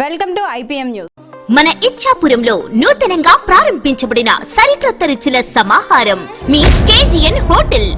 Welcome to IPM news. మన ఇచ్చాపురంలో నూతనంగా ప్రారంభించబడిన సరికొత్త రుచుల సమాహారం మీ కేజీఎన్ హోటల్.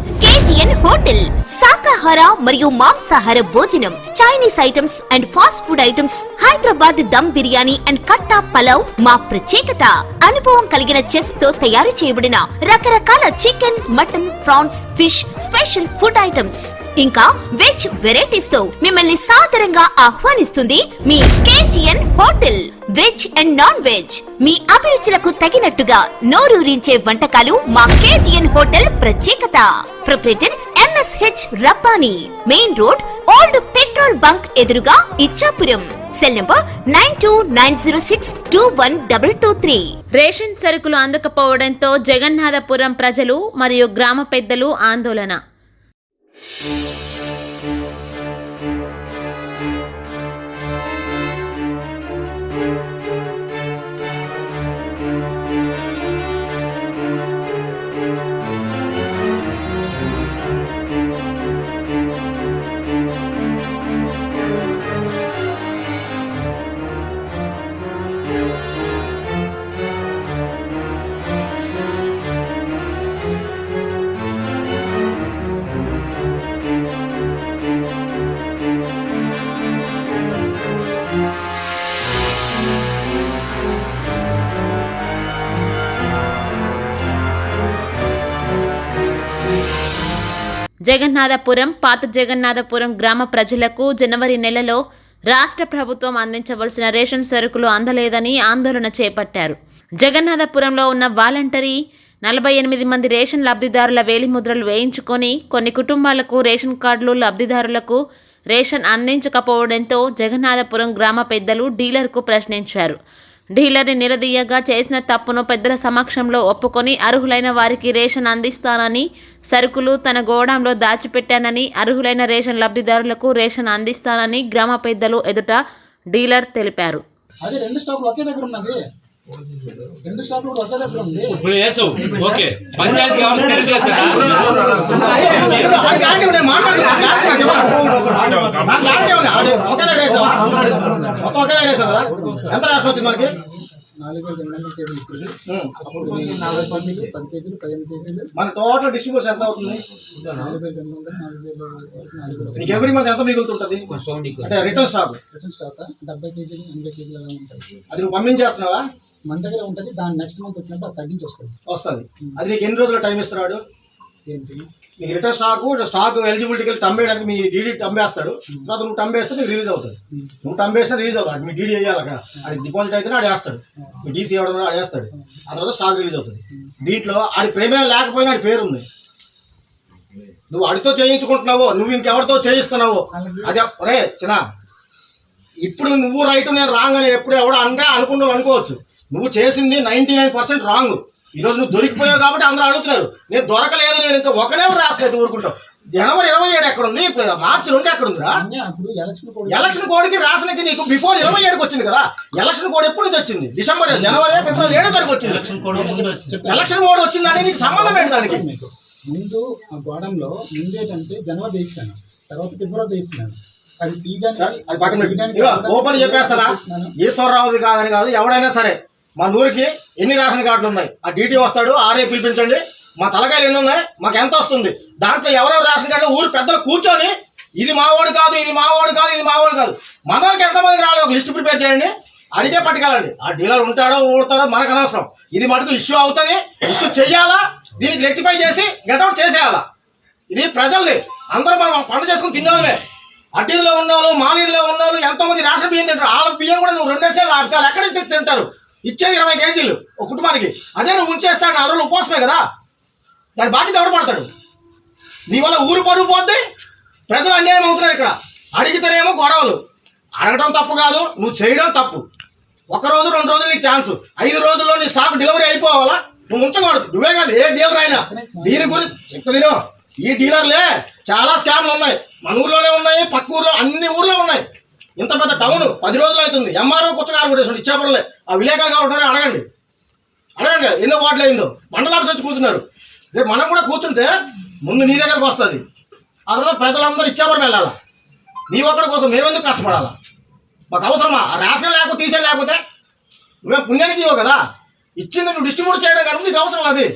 కేజీఎన్ హోటల్ శాకాహార మరియు మాంసాహార భోజనం Chinese items and fast food items Hyderabad dum biryani and కట్టా పలావ్ మా ప్రత్యేకత. అనుభవం కలిగిన చెఫ్స్తో తయారు చేయబడిన రకరకాల chicken mutton prawns fish special food items ఇంకా వెజ్ వెరైటీస్తో మిమ్మల్ని సాదరంగా ఆహ్వానిస్తుంది మీ KGN hotel. Veg and non veg మీ అభిరుచులకు తగినట్టుగా నోరూరించే వంటకాలు మా కేజీఎన్ హోటల్ ప్రత్యేకత. Proprietor MSH Rappani main road old petrol bunk ఎదురుగా Ichchapuram. Cell number nine two nine zero six two one double two three ration సరుకులు అందకపోవడంతో జగన్నాథపురం ప్రజలు మరియు గ్రామ పెద్దలు ఆందోళన. జగన్నాథపురం పాత జగన్నాథపురం గ్రామ ప్రజలకు జనవరి నెలలో రాష్ట్ర ప్రభుత్వం అందించవలసిన రేషన్ సరుకులు అందలేదని ఆందోళన చేపట్టారు. జగన్నాథపురంలో ఉన్న వాలంటరీ నలభై ఎనిమిది మంది రేషన్ లబ్ధిదారుల వేలిముద్రలు వేయించుకొని కొన్ని కుటుంబాలకు రేషన్ కార్డులు లబ్ధిదారులకు రేషన్ అందించకపోవడంతో జగన్నాథపురం గ్రామ పెద్దలు డీలర్కు ప్రశ్నించారు. డీలర్ని నిలదీయగా చేసిన తప్పును పెద్దల సమక్షంలో ఒప్పుకొని అర్హులైన వారికి రేషన్ అందిస్తానని సరుకులు తన గోడంలో దాచిపెట్టానని అర్హులైన రేషన్ లబ్ధిదారులకు రేషన్ అందిస్తానని గ్రామ పెద్దలు ఎదుట డీలర్ తెలిపారు. అది రెండు స్టాప్లు ఒకే దగ్గర ఉన్నది. ఇప్పుడు వేసావు ఓకే. పంచాయతీ? మొత్తం ఒకే దగ్గర వేసావు కదా ఎంత రాష్ట్రం వచ్చింది మనకి. మన టోటల్ డిస్ట్రిబ్యూషన్ ఎంత అవుతుంది? నీకు ఎవ్రీ మంత్ ఎంత మిగులుతుంటది? అంటే రిటర్న్ స్టాక్ డెబ్బై కేజీలు ఎనభై కేజీలు అది నువ్వు పంపించేస్తున్నావా? మన దగ్గర ఉంటుంది దాని నెక్స్ట్ మంత్ వచ్చినప్పుడు అది తగ్గించి వస్తుంది. వస్తుంది అది నీకు ఎన్ని రోజులు టైం ఇస్తున్నాడు? ఏంటి? నీకు రిటర్న్ స్టాక్ స్టాక్ ఎలిజిబిలిటీకి వెళ్ళి టంబేయడానికి మీ డీడీ టంబేస్తాడు తర్వాత నువ్వు టంబేస్తే నీకు రిలీజ్ అవుతుంది. నువ్వు టంబేస్తే రిలీజ్ అవుతుంది. మీ డీడీ వేయాలి అక్కడ. అది డిపాజిట్ అయితే ఆడు వేస్తాడు. మీ డీసీ ఇవ్వడం ఆడు వేస్తాడు. ఆ తర్వాత స్టాక్ రిలీజ్ అవుతుంది. దీంట్లో ఆడి ప్రేమేం లేకపోయినా ఆడి పేరు ఉంది. నువ్వు ఆడితో చేయించుకుంటున్నావో నువ్వు ఇంకెవరితో చేయిస్తున్నావో అది రే చిన్న ఇప్పుడు నువ్వు రైట్ నేను రాంగ్ అని ఎప్పుడు ఎవడో అనగా అనుకుంటూ అనుకోవచ్చు. నువ్వు చేసింది నైన్టీ నైన్ పర్సెంట్ రాంగ్ ఈరోజు నువ్వు దొరికిపోయావు కాబట్టి అందరూ అడుగుతున్నారు. నేను దొరకలేదు నేను ఇంకా ఒకనే రాష్ట్రం ఊరుకుంటావు. జనవరి ఇరవై ఏడు ఎక్కడ ఉంది మార్చి రెండు ఎక్కడ ఉందిరా ఎలక్షన్ కూడా ఎలక్షన్ కోడ్కి రాసనకి నీకు బిఫోర్ ఇరవై ఏడుకి వచ్చింది కదా. ఎలక్షన్ కోడ్ ఎప్పుడు నుంచి వచ్చింది? డిసెంబర్ జనవరి ఫిబ్రవరి ఏడో తారీఖు వచ్చింది. ఎలక్షన్ కోడ్ వచ్చిందంటే నీకు సంబంధం ఏంటి దానికి? మీకు ముందు ఆ గోడంలో ముందు ఏంటంటే జనవరి వేసాను తర్వాత ఫిబ్రవరి వేసినాను అది తీయడానికి ఓపెన్ చెప్పేస్తానా? చేస్తున్నాను. ఈశ్వరరావుది కాదని కాదు ఎవడైనా సరే మా ఊరికి ఎన్ని రేషన్ కార్డులు ఉన్నాయి? ఆ డీటీ వస్తాడు ఆర్ఏ పిలిపించండి. మా తలకాయలు ఎన్ని ఉన్నాయి? మాకు ఎంత వస్తుంది? దాంట్లో ఎవరెవరు రేషన్ కార్డులు? ఊరు పెద్దలు కూర్చొని ఇది మావాడు కాదు ఇది మావాడు కాదు ఇది మావాడు కాదు. మన వాళ్ళకి ఎంతమందికి రాలేదు ఒక లిస్ట్ ప్రిపేర్ చేయండి. అడిగే పట్టుకెళ్ళండి. ఆ డీలర్ ఉంటాడో ఊడతాడో మనకు అనవసరం. ఇది మటుకు ఇష్యూ అవుతుంది. ఇష్యూ చెయ్యాలా? దీనికి రెక్టిఫై చేసి గెట్అవుట్ చేసేయాలా? ఇది ప్రజలది. అందరూ మనం పంట చేసుకుని తినేవాళ్ళమే. అడ్డీలో ఉన్నాళ్ళు మాలీదిలో ఉన్నవాళ్ళు ఎంతో మంది రేషన్ బియ్యం తింటారు. వాళ్ళ బియ్యం కూడా నువ్వు రెండేసార్లు ఆపుతారు ఎక్కడి నుంచి తింటారు? ఇచ్చేది ఇరవై కేజీలు ఒక కుటుంబానికి. అదే నువ్వు ఉంచేస్తాడు ఆ రోజులు ఉపవాసమే కదా? దాని బాధ్యత ఎవడు పడతాడు? నీ వల్ల ఊరు పరుగు పోద్ది? ప్రజలు అన్యాయం అవుతున్నారు ఇక్కడ. అడిగితేనేమో గొడవలు. అడగడం తప్పు కాదు నువ్వు చేయడం తప్పు. ఒక రోజు రెండు రోజులు నీకు ఛాన్స్. ఐదు రోజుల్లో నీ స్టాక్ డెలివరీ అయిపోవాలా? నువ్వు ఉంచకూడదు. నువ్వే కాదు ఏ డీలర్ అయినా. దీని గురించి చెప్తా ఈ డీలర్లే చాలా స్కామ్లు ఉన్నాయి. మన ఊర్లోనే ఉన్నాయి పక్క ఊర్లో అన్ని ఊర్లో ఉన్నాయి. ఇంత పెద్ద టౌన్ పది రోజులు అవుతుంది. ఎంఆర్ఓ కుచ్చగారు కూడా ఇచ్చేపడలే. ఆ విలేకరు గారు ఉంటారో అడగండి. అడగండి ఎన్నో వాటిలో అయిందో. మండల ఆఫీస్ వచ్చి కూర్చున్నారు. రేపు మనం కూడా కూర్చుంటే ముందు నీ దగ్గరకు వస్తుంది. ఆ తర్వాత ప్రజలందరూ ఇచ్చేపడం వెళ్ళాలా? నీ ఒక్కడి కోసం మేమెందుకు కష్టపడాలా? మాకు అవసరమా? రేషన్ లేకపోతే తీసే లేకపోతే? మేము పుణ్యానికి ఇవ్వవు కదా? ఇచ్చింది నువ్వు డిస్ట్రిబ్యూట్ చేయడం కనుక నీకు అవసరం అది.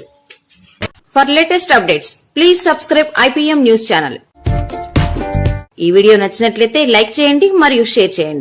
For latest updates please subscribe IPM news channel ఈ వీడియో నచ్చినట్లయితే లైక్ చేయండి మరియు షేర్ చేయండి.